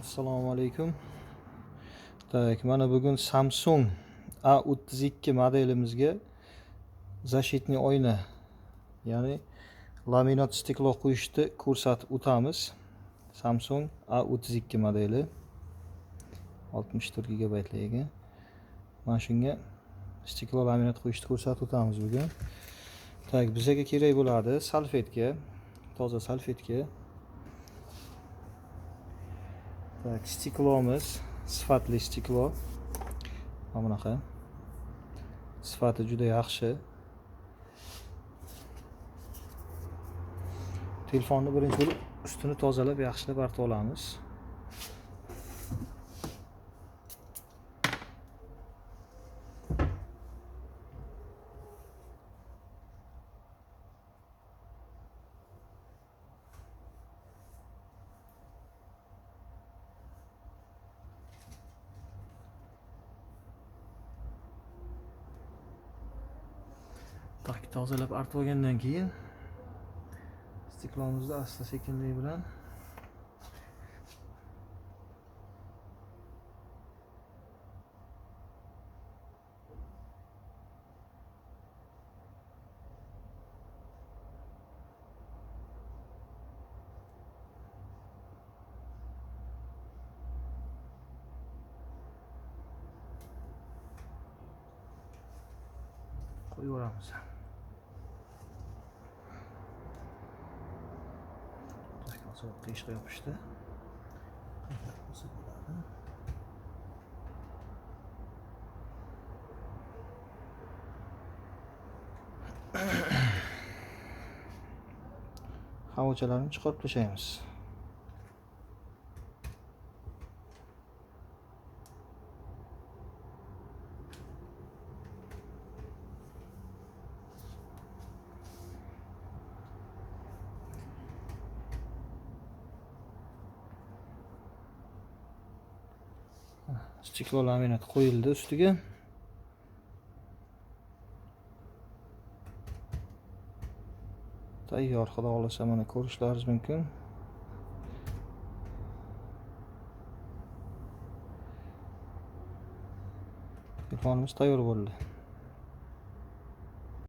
assalomu alaykum так mana bugun samsung a o'ttiz ikki modelimizga защитный oyna ya'ni laminat stiklo qo'yishni ko'rsatib o'tamiz samsung a o'ttiz ikki modeli oltmish to'rt gigabaytligiga mana shunga stiklo laminat qo'yishni ko'rsatib o'tamiz bugun так bizga kerak bo'ladi salfetka toza salfetka Tak, stiklomuz sifatli stiklo. Mana bunaqa. Sifati juda yaxshi. Telefonni birinchi bo'lib ustini tozalab, yaxshilab artib olamiz. Tak, tozalab artib olgandan keyin stiklomizni asta sekinlik bilan qo'yaveramiz. Tak, hozir qiyishga yopishdi. Qanday qilsa bo'ladi? Havochalarni chiqarib tashlaymiz. stiklo laminat qo'yildi ustiga tayyor xudo xohlasa mana ko'rishlaringiz mumkin telefonimiz tayyor bo'ldi